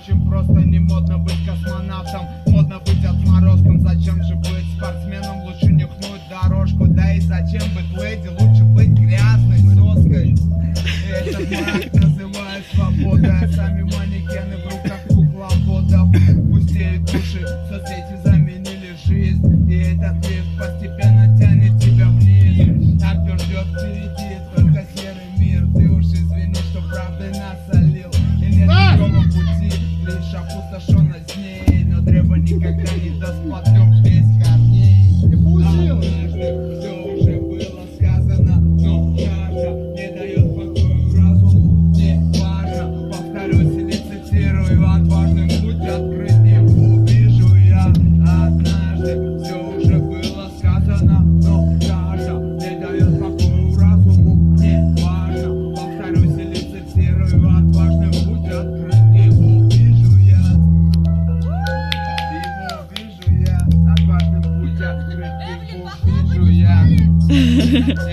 Очень просто не модно быть космонавтом Модно быть отморозком. Зачем же быть спортсменом? Лучше нюхнуть дорожку. Да и зачем быть леди? Лучше быть грязной соской. Этот мрак называют свободой А сами манекены в руках кукловодов Пустеют души, соцсети заменили жизнь. И этот лифт постепенно тянет тебя вниз. Кто ждет впереди, только серый мир. Ты уж извини, что правдой насолил Yeah.